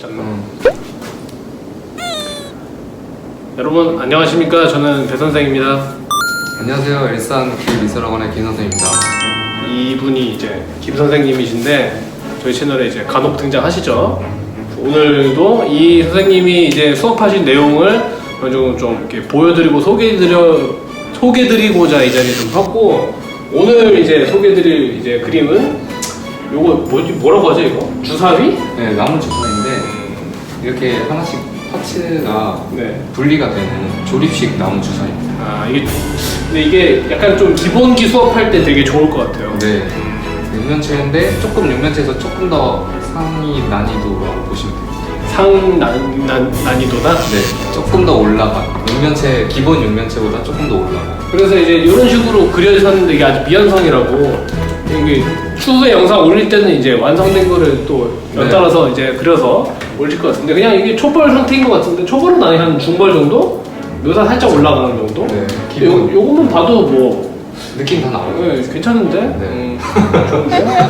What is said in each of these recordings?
잠깐. 음. 여러분 안녕하십니까? 저는 배 선생입니다. 안녕하세요. 일산 길미술학원의 김 선생입니다. 이분이 이제 김 선생님이신데 저희 채널에 이제 간혹 등장하시죠. 오늘도 이 선생님이 이제 수업하신 내용을 어느 정도 좀 이렇게 보여드리고 소개해드려 소개드리고자 이 자리에 좀 섰고 오늘 이제 소개드릴 이제 그림은 요거 뭐지 뭐라고 하죠 이거 주사위? 네, 나무 주사인데 이렇게 하나씩 파츠가 네. 분리가 되는 조립식 나무 주사입니다. 아 이게 근데 이게 약간 좀 기본기 수업할 때 되게 좋을 것 같아요. 네. 육면체인데 조금 육면체에서 조금 더 상위 난이도라고 보시면 됩니다. 상 난, 난, 난이도다. 네, 조금 더 올라가. 육면체 기본 육면체보다 조금 더 올라가. 그래서 이제 이런 식으로 그려졌는데 이게 아직 미완성이라고 이게 추후에 영상 올릴 때는 이제 완성된 거를 또 네. 연달아서 이제 그려서 올릴 것 같은데 그냥 이게 초벌 상태인 것 같은데 초벌은 아니 한 중벌 정도? 묘사 살짝 올라가는 정도? 네, 요, 기본 요것만 봐도 뭐 느낌 다 나오고. 네, 괜찮은데? 네. 음, 좋은데?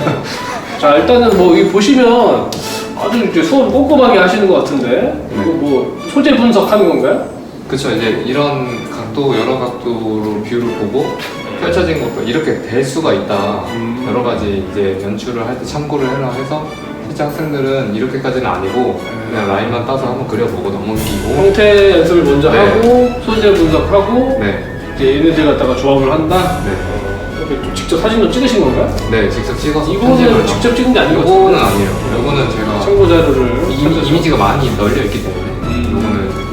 자 일단은 뭐 여기 보시면 아주 이제 수업 꼼꼼하게 하시는 것 같은데 이거 뭐 소재 분석하는 건가요? 그렇죠. 이제 이런 각도 여러 각도로 뷰를 보고 펼쳐진 것도 이렇게 될 수가 있다. 음. 여러 가지 이제 연출을 할 때 참고를 해라 해서 실제 학생들은 이렇게까지는 아니고 그냥 라인만 따서 한번 그려보고 넘기고 형태 연습을 먼저 네. 하고 소재 분석하고 네, 이제 얘네들 갖다가 조합을 한다. 네, 이렇게 좀 직접 사진도 찍으신 건가요? 네 직접 찍어서 이거는 직접 찍은 게것 이거는. 아니에요. 이거는 제가 참고 자료를 이, 찾아서. 이미지가 많이 널려 있기 때문에 음.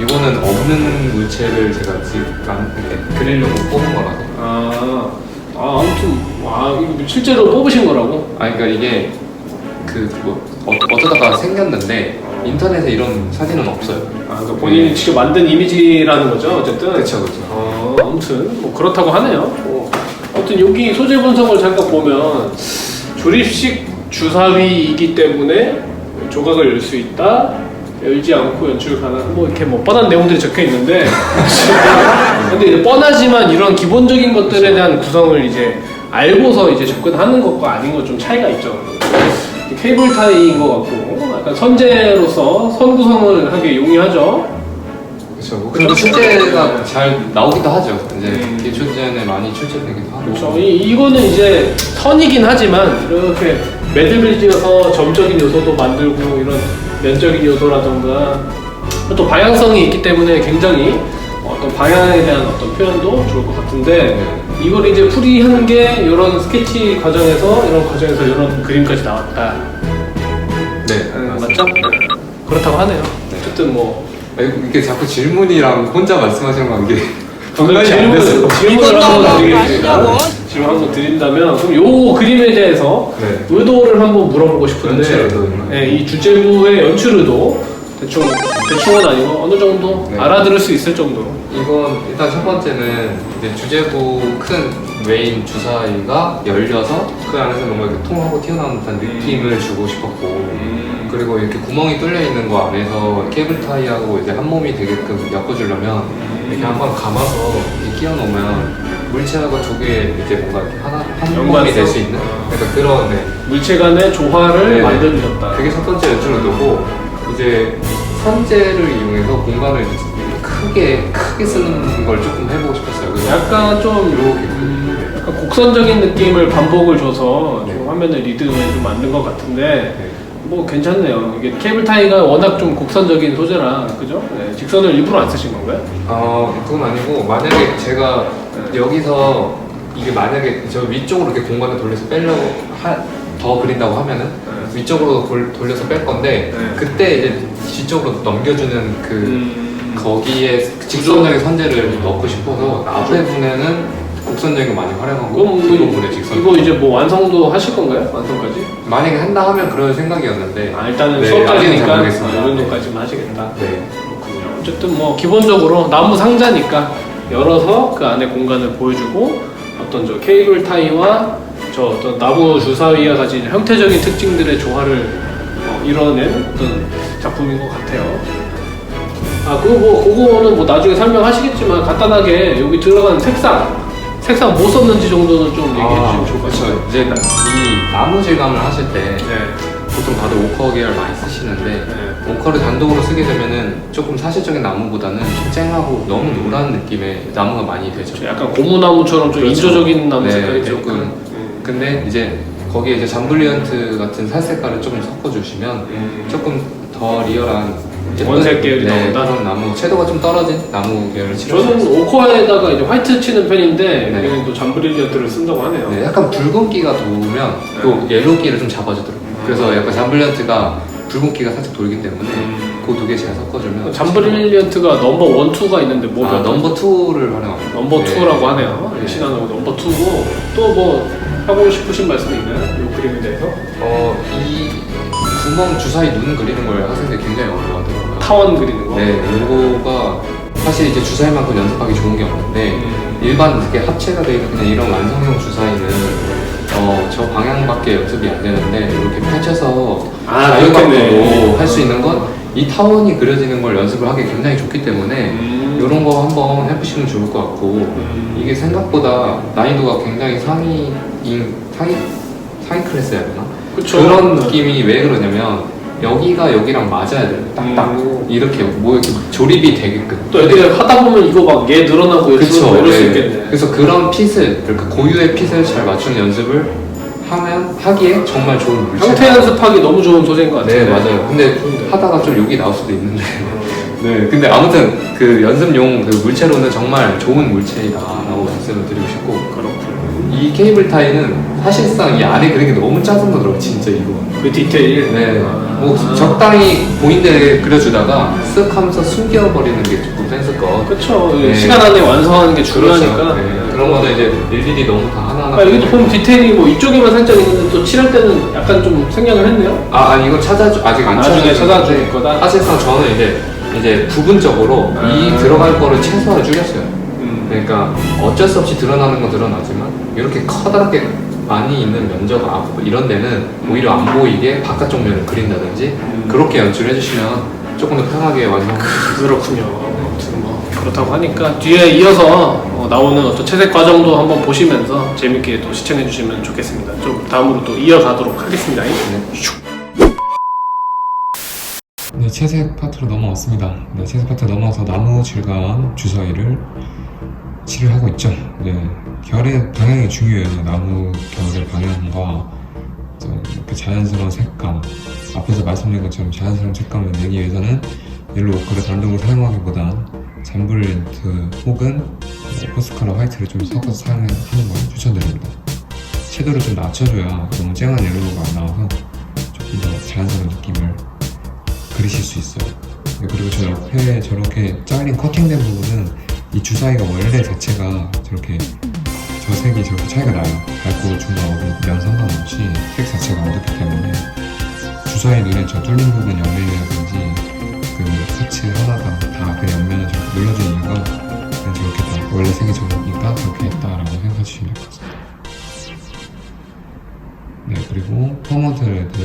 이거는 없는 물체를 제가 지금 만- 이렇게 그리려고 뽑은 거라서. 아, 아 아무튼 와 이거 실제로 뽑으신 거라고? 아 그러니까 이게 그 뭐, 어, 어쩌다가 생겼는데 인터넷에 이런 사진은 없어요. 아, 그러니까 본인이 직접 만든 이미지라는 거죠, 어쨌든. 그렇죠, 그렇죠. 어, 아무튼 뭐 그렇다고 하네요. 뭐, 아무튼 여기 소재 분석을 잠깐 보면 조립식 주사위이기 때문에 조각을 열 수 있다. 열지 않고 연출 가능. 뭐 이렇게 뭐 뻔한 내용들이 적혀 있는데. 근데 이제 뻔하지만 이런 기본적인 것들에 대한 구성을 이제 알고서 이제 접근하는 것과 아닌 것 좀 차이가 있죠. 케이블 타이인 것 같고 약간 선재로서 선 구성을 하기 용이하죠. 그렇죠. 그리고 실제가 네. 잘 나오기도 하죠. 이제 음. 기초전에 많이 출제되기도 하고. 그렇죠. 이, 이거는 이제 선이긴 하지만 이렇게 매듭을 지어서 점적인 요소도 만들고 이런 면적인 요소라던가 또 방향성이 있기 때문에 굉장히 어떤 방향에 대한 어떤 표현도 좋을 것 같은데 이걸 이제 풀이하는 게 이런 스케치 과정에서 이런 과정에서 이런 그림까지 나왔다. 네, 음, 맞습니다. 맞죠? 그렇다고 하네요. 네. 어쨌든 뭐 아, 이게 자꾸 질문이랑 혼자 말씀하시는 건이 분간이 안 질문, 됐어요. 질문을 한번 드리겠습니다. 질문 한번 드린다면 그럼 요 그림에 대해서 네. 의도를 한번 물어보고 싶은데 연출 의도인가요? 네, 이 주제부의 연출 의도 대충 대충은 아니고 어느 정도 네. 알아들을 수 있을 정도로 이건 일단 첫 번째는 이제 주제부 큰 메인 주사위가 열려서 그 안에서 뭔가 이렇게 통하고 튀어나오는 듯한 느낌을 주고 싶었고 그리고 이렇게 구멍이 뚫려 있는 거 안에서 케이블 타이하고 이제 한 몸이 되게끔 엮어주려면 이렇게 한번 감아서 이렇게 끼워 놓으면 물체하고 조개 이제 뭔가 이렇게 하나 한 몸이 연관성? 될 수 있는 그러니까 그런 네. 물체 간의 조화를 네. 만들어주셨다. 그게 첫 번째 연출 의도고 이제 선재를 이용해서 공간을 크게 크게 쓰는 걸 조금 해보고 싶었어요. 그래서 약간 좀 이렇게 음, 약간 곡선적인 느낌을 반복을 줘서 네. 좀 화면의 리듬을 좀 만든 것 같은데 네. 뭐 괜찮네요. 이게 케이블 타이가 워낙 좀 곡선적인 소재라 그죠? 네, 직선을 일부러 안 쓰신 건가요? 어 그건 아니고 만약에 제가 네. 여기서 이게 만약에 저 위쪽으로 이렇게 공간을 돌려서 빼려고 하, 더 그린다고 하면은 네. 위쪽으로 돌, 돌려서 뺄 건데 네. 그때 이제 뒤쪽으로 넘겨주는 그 음, 거기에 직선적인 선재를 넣고 싶어서 앞에 분에는 곡선적인 거 많이 활용하고 그럼 뒷부분에 직선 이거 이제 뭐 완성도 하실 건가요? 완성까지? 만약에 한다 하면 그럴 생각이었는데 아 일단은 네, 수업까지니까 모르겠습니다. 이 정도까지만 하시겠다. 네. 그렇군요. 어쨌든 뭐 기본적으로 나무 상자니까 열어서 그 안에 공간을 보여주고 어떤 저 케이블 타이와 저 어떤 나무 주사위와 가진 형태적인 특징들의 조화를 어, 이뤄낸 어떤 작품인 것 같아요. 아 그거 뭐 그거는 뭐 나중에 설명하시겠지만 간단하게 여기 들어간 색상 색상 뭐 썼는지 정도는 좀 얘기해 주시면 좋을 것 같아요. 이제 나- 이 나무 질감을 하실 때 네. 보통 다들 오커 계열 많이 쓰시는데 네. 오커를 단독으로 쓰게 되면은 조금 사실적인 나무보다는 좀 쨍하고 너무 노란 느낌의 나무가 많이 되죠. 약간 고무나무처럼 좀 그렇죠. 인조적인 나무 네, 색깔이 조금. 조금. 음. 근데 이제 거기에 이제 잠블리언트 같은 살색깔을 조금 섞어주시면 음. 조금 더 리얼한 예쁜- 원색 계열이 네, 나온다? 그런 나무 채도가 좀 떨어진 나무 계열을 칠할 수 저는 있어요. 오커에다가 이제 화이트 치는 편인데 네. 여기는 또 잠브릴리언트를 쓴다고 하네요. 네, 약간 붉은기가 돌면 또 옐로우기를 좀 잡아주더라고요. 그래서 약간 잠블리언트가 붉은기가 살짝 돌기 때문에 음. 그 두 개 제가 섞어주면 잠브릴리언트가 넘버 원, 투가 있는데 뭐 아, 몇 넘버 2를 활용합니다. 넘버 네. 2라고 하네요. 네. 신한하고 넘버 2고 또 뭐 하고 싶으신 말씀 있나요? 이 그림에 대해서? 어, 이 구멍 주사위 눈 그리는 걸 학생들이 굉장히 어려워하더라고요. 타원 그리는 거. 네, 요거가 사실 이제 주사위만큼 연습하기 좋은 게 없는데 음. 일반 이렇게 합체가 되어 있는 그냥 이런 완성형 주사위는 어, 저 방향밖에 연습이 안 되는데 이렇게 펼쳐서 아. 자유각도로 할수 있는 건 이 타원이 그려지는 걸 연습을 하기 굉장히 좋기 때문에 음. 이런 거 한번 해보시면 좋을 것 같고 음. 이게 생각보다 난이도가 굉장히 상위인 상위 상위 클래스 해야 되나? 그쵸. 그런 느낌이 왜 그러냐면 여기가 여기랑 맞아야 돼요. 딱딱 음. 이렇게 뭐 이렇게 조립이 되게끔. 또 애들이 하다 보면 이거 막 얘 늘어나고 얘 그쵸. 줄어나고 이럴 수 네. 있겠네. 그래서 그런 핏을 그러니까 고유의 핏을 잘 맞추는 연습을 하면 하기에 정말 좋은 물체. 형태 연습하기 너무 좋은 소재인 것 같아요. 네 맞아요. 근데. 하다가 좀 욕이 나올 수도 있는데. 음. 네. 근데 아무튼 그 연습용 그 물체로는 정말 좋은 물체이다라고 말씀을 드리고 싶고 그렇군요. 이 케이블 타이는 사실상 이 안에 그린 게 너무 짜증나더라고 진짜 이거. 그 디테일. 네, 아. 뭐 적당히 보인데 그려주다가 쓱 하면서 숨겨버리는 게 조금 센스껏. 그쵸. 네. 시간 안에 완성하는 게 중요하니까. 그렇죠. 네. 그런 거는 이제 일일이 너무 다. 아, 여기도 보면 디테일이 뭐 이쪽에만 살짝 있는데 또 칠할 때는 약간 좀 생략을 했네요. 아, 아니 이거 찾아주 아직 안 나중에 찾아주- 찾아줄 거다. 사실상 저는 이제 이제 부분적으로 아. 이 들어갈 거를 최소화를 줄였어요. 음. 그러니까 어쩔 수 없이 드러나는 건 드러나지만 이렇게 커다랗게 많이 있는 면적 앞 이런 데는 오히려 안 보이게 바깥쪽 면을 그린다든지 음. 그렇게 연출해 주시면 조금 더 편하게 완성. 그렇군요. 아무튼 뭐 그렇다고 하니까 뒤에 이어서 어, 나오는 어떤 채색 과정도 한번 보시면서 재밌게 또 시청해 주시면 좋겠습니다. 좀 다음으로 또 이어가도록 하겠습니다. 네, 채색 파트로 넘어왔습니다. 네, 채색 파트 넘어와서 나무 질감 주사위를 칠을 하고 있죠. 네, 결의 방향이 중요해요. 나무 결의 방향과 좀 이렇게 자연스러운 색감. 앞에서 말씀드린 것처럼 자연스러운 색감을 내기 위해서는 옐로우 오커를 단독으로 사용하기보단 잠블 렌트 혹은 뭐 포스컬러 화이트를 좀 섞어서 사용하는 걸 추천드립니다. 채도를 좀 낮춰줘야 너무 쨍한 옐로우가 안 나와서 조금 더 자연스러운 느낌을 그리실 수 있어요. 네, 그리고 저 옆에 저렇게 잘린 커팅된 부분은 이 주사위가 원래 자체가 저렇게 저 색이 저렇게 차이가 나요. 밝고 중간 어두면 상관없이 색 자체가 어둡기 때문에 주사위 눈에 저 뚫린 부분 옆면이라든지 그 파츠 하나가 다그 옆면을 저렇게 눌러준 이유가 그냥 저렇게 다 원래 색이 저러니까 그렇게 했다라고 생각해 주시면 될 것 같습니다. 네 그리고 퍼머드 레드.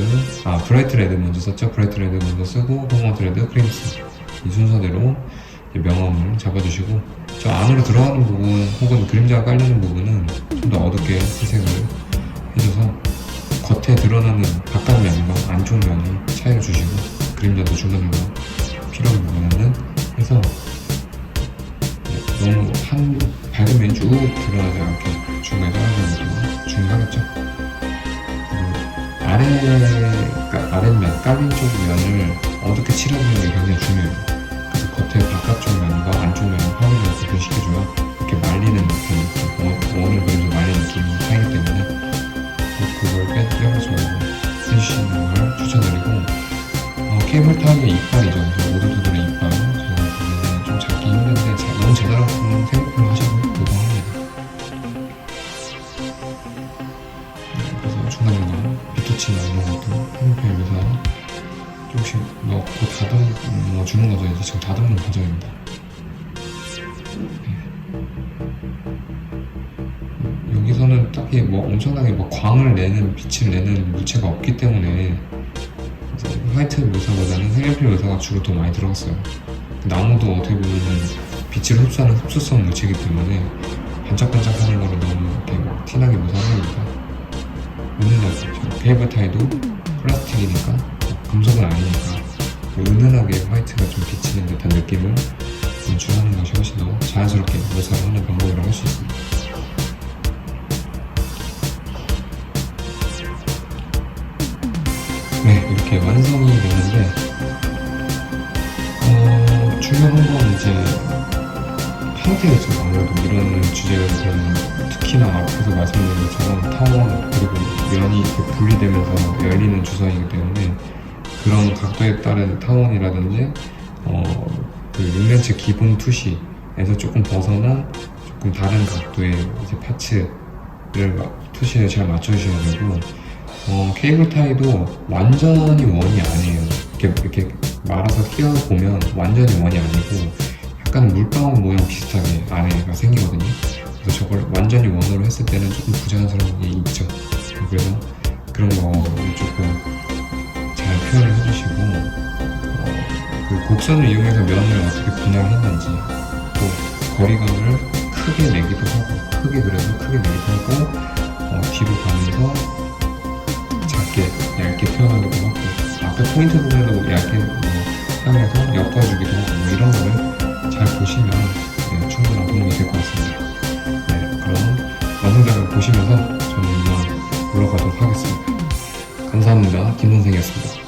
아 브라이트 레드 먼저 썼죠? 브라이트 레드 먼저 쓰고 퍼머드 레드 크림스. 이 순서대로 명암을 잡아주시고 저 안으로 들어가는 부분 혹은 그림자가 깔리는 부분은 좀 더 어둡게 회색을 해줘서 겉에 드러나는 바깥 면과 안쪽 면을 차이를 주시고 그림자도 중간중간 필요한 부분에는 해서 네, 너무 한 면이 쭉 드러나지 않게 중간에 떨어지는 중요하겠죠 그리고 아래, 그러니까 아랫면, 깔린 쪽 면을 어둡게 칠해주는 게 굉장히 중요해요. 그래서 겉에 바깥쪽 면과 안쪽 면을 확인을 구분시켜줘야 이렇게 말리는 느낌, 원- 원을 그리면서 말리는 느낌이 살기 때문에 꼭 그걸 빼, 빼가지고 해주시는 걸 추천드리고 어, 케이블 타이의 이빨이죠. 오도도들의 이빨 비토치나 이런 것도 핸드페이에서 조금씩 넣고 다듬어 주는 거죠. 이제 지금 다듬는 과정입니다. 네. 여기서는 딱히 뭐 엄청나게 뭐 광을 내는 빛을 내는 물체가 없기 때문에 화이트 묘사보다는 색연필 묘사가 주로 더 많이 들어갔어요. 나무도 어떻게 보면은 빛을 흡수하는 흡수성 물체이기 때문에 반짝반짝하는 거를 너무 이렇게 막 티나게 묘사하는 거니까 오늘 날 페이버 타이도 플라스틱이니까 금속은 아니니까 은은하게 화이트가 좀 비치는 듯한 느낌을 연출하는 것이 훨씬 더 자연스럽게 묘사를 하는 방법이라고 할 수 있습니다. 네, 이렇게 완성이 됐는데 어, 중요한 건 이제 형태였죠. 아무래도 이런 주제는 특히나 앞에서 말씀드린 것처럼 타원 그리고 면이 이렇게 분리되면서 열리는 주사이기 때문에 그런 각도에 따른 타원이라든지 어, 그 6년치 기본 투시에서 조금 벗어난 조금 다른 각도의 이제 파츠를 마- 투시에 잘 맞춰주셔야 되고 어, 케이블 타이도 완전히 원이 아니에요. 이렇게, 이렇게 말아서 끼워 보면 완전히 원이 아니고 약간 물방울 모양 비슷하게 안에가 생기거든요. 그래서 저걸 완전히 원으로 했을 때는 조금 부자연스러운 게 있죠. 그래서 그런 거를 조금 잘 표현을 해주시고 어, 그 곡선을 이용해서 면을 어떻게 분할했는지 또 거리감을 크게 내기도 하고 크게 그려서 크게 내기도 하고 어, 뒤로 가면서 작게 얇게 표현하기도 하고 앞에 포인트 부분도 얇게 뭐 향해서 엮어주기도 하고 뭐 이런 거를 잘 보시면 네, 충분한 도움이 될 것 같습니다. 네, 그럼 완성작을 보시면서 저는 이만 물러가도록 하겠습니다. 감사합니다. 김 선생이었습니다.